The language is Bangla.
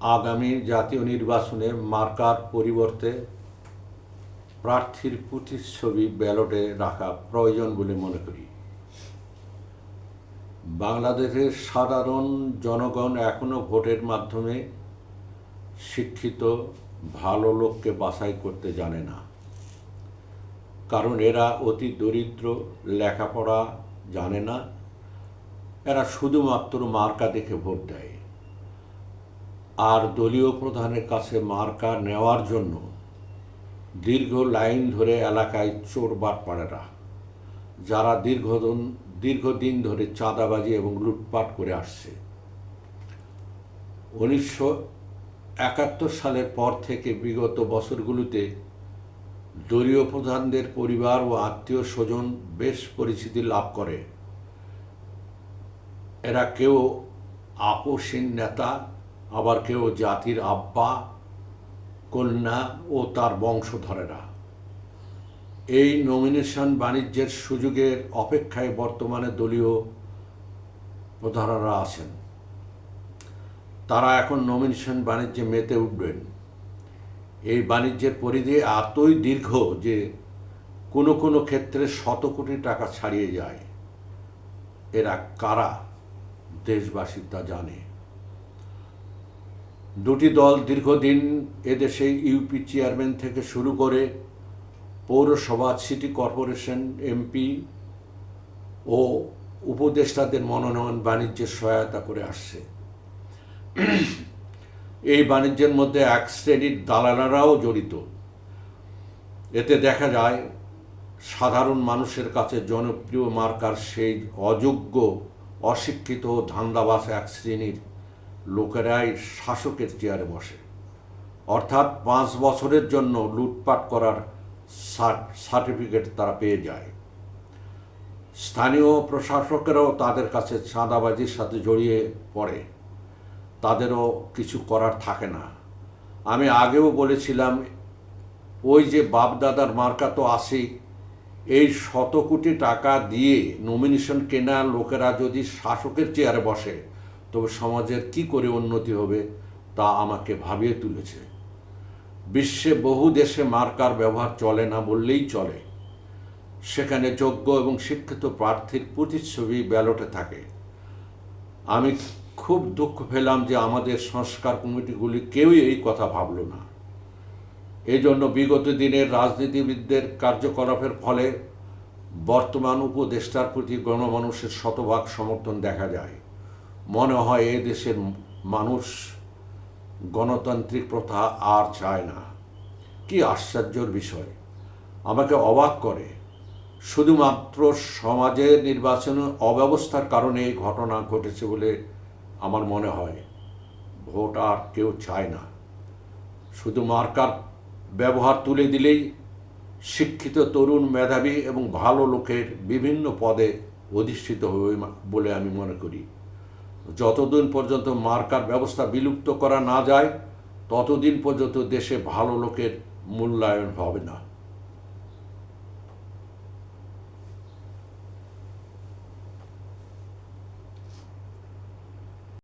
আগামী জাতীয় নির্বাচনে মার্কার পরিবর্তে প্রার্থীর প্রতিচ্ছবি ব্যালটে রাখা প্রয়োজন বলে মনে করি। বাংলাদেশের সাধারণ জনগণ এখনও ভোটের মাধ্যমে শিক্ষিত, ভালো লোককে বাছাই করতে জানে না। কারণ এরা অতি দরিদ্র, লেখাপড়া জানে না। এরা শুধুমাত্র মার্কা দেখে ভোট দেয়। আর দলীয় প্রধানের কাছে মার্কা নেওয়ার জন্য দীর্ঘ লাইন ধরে এলাকায় চোর বাটপাড়েরা যারা দীর্ঘদিন দীর্ঘদিন ধরে চাঁদাবাজি এবং লুটপাট করে আসছে। উনিশশো একাত্তর সালের পর থেকে বিগত বছরগুলোতে দলীয় প্রধানদের পরিবার ও আত্মীয় স্বজন বেশ পরিচিতি লাভ করে। এরা কেউ আপোষহীন নেতা আবার কেউ জাতির আব্বা, কন্যা ও তার বংশধরেরা। এই নমিনেশন বাণিজ্যের সুযোগের অপেক্ষায় বর্তমানে দলীয় প্রধানরা আছেন। তারা এখন নমিনেশন বাণিজ্যে মেতে উঠবেন। এই বাণিজ্যের পরিধি এতই দীর্ঘ যে কোনো কোনো ক্ষেত্রে শত কোটি টাকা ছাড়িয়ে যায়। এরা কারা, দেশবাসী তা জানে। দুটি দল দীর্ঘদিন এদেশে ইউপি চেয়ারম্যান থেকে শুরু করে পৌরসভা, সিটি কর্পোরেশন, এমপি ও উপদেষ্টাদের মনোনয়ন বাণিজ্যের সহায়তা করে আসছে। এই বাণিজ্যের মধ্যে এক শ্রেণির দালালারাও জড়িত। এতে দেখা যায়, সাধারণ মানুষের কাছে জনপ্রিয় মার্কার সেই অযোগ্য, অশিক্ষিত ধান্দাবাস এক শ্রেণির লোকেরাই শাসকের চেয়ারে বসে। অর্থাৎ পাঁচ বছরের জন্য লুটপাট করার সার্টিফিকেট তারা পেয়ে যায়। স্থানীয় প্রশাসকেরাও তাদের কাছে চাঁদাবাজির সাথে জড়িয়ে পড়ে। তাদেরও কিছু করার থাকে না। আমি আগেও বলেছিলাম, ওই যে বাপদাদার মার্কা তো আসেই এই শত কোটি টাকা দিয়ে নমিনেশন কেনা লোকেরা যদি শাসকের চেয়ারে বসে তবে সমাজের কি করে উন্নতি হবে তা আমাকে ভাবিয়ে তুলেছে। বিশ্বে বহু দেশে মার্কার ব্যবহার চলে না বললেই চলে। সেখানে যোগ্য এবং শিক্ষিত প্রার্থীর প্রতিচ্ছবি ব্যালটে থাকে। আমি খুব দুঃখ পেলাম যে আমাদের সংস্কার কমিটিগুলি কেউই এই কথা ভাবল না। এই জন্য বিগত দিনের রাজনীতিবিদদের কার্যকলাপের ফলে বর্তমান উপদেষ্টার প্রতি গণমানুষের শতভাগ সমর্থন দেখা যায়। মনে হয় এ দেশের মানুষ গণতান্ত্রিক প্রথা আর চায় না। কি আশ্চর্যর বিষয়। আমাকে অবাক করে। শুধুমাত্র সমাজের নির্বাচনে অব্যবস্থার কারণে এই ঘটনা ঘটেছে বলে আমার মনে হয়। ভোট আর কেউ চায় না। শুধু মার্কার ব্যবহার তুলে দিলেই শিক্ষিত তরুণ মেধাবী এবং ভালো লোকের বিভিন্ন পদে অধিষ্ঠিত হবে বলে আমি মনে করি। যতদিন পর্যন্ত মার্কার ব্যবস্থা বিলুপ্ত করা না যায়, ততদিন পর্যন্ত দেশে ভালো লোকের মূল্যায়ন হবে না।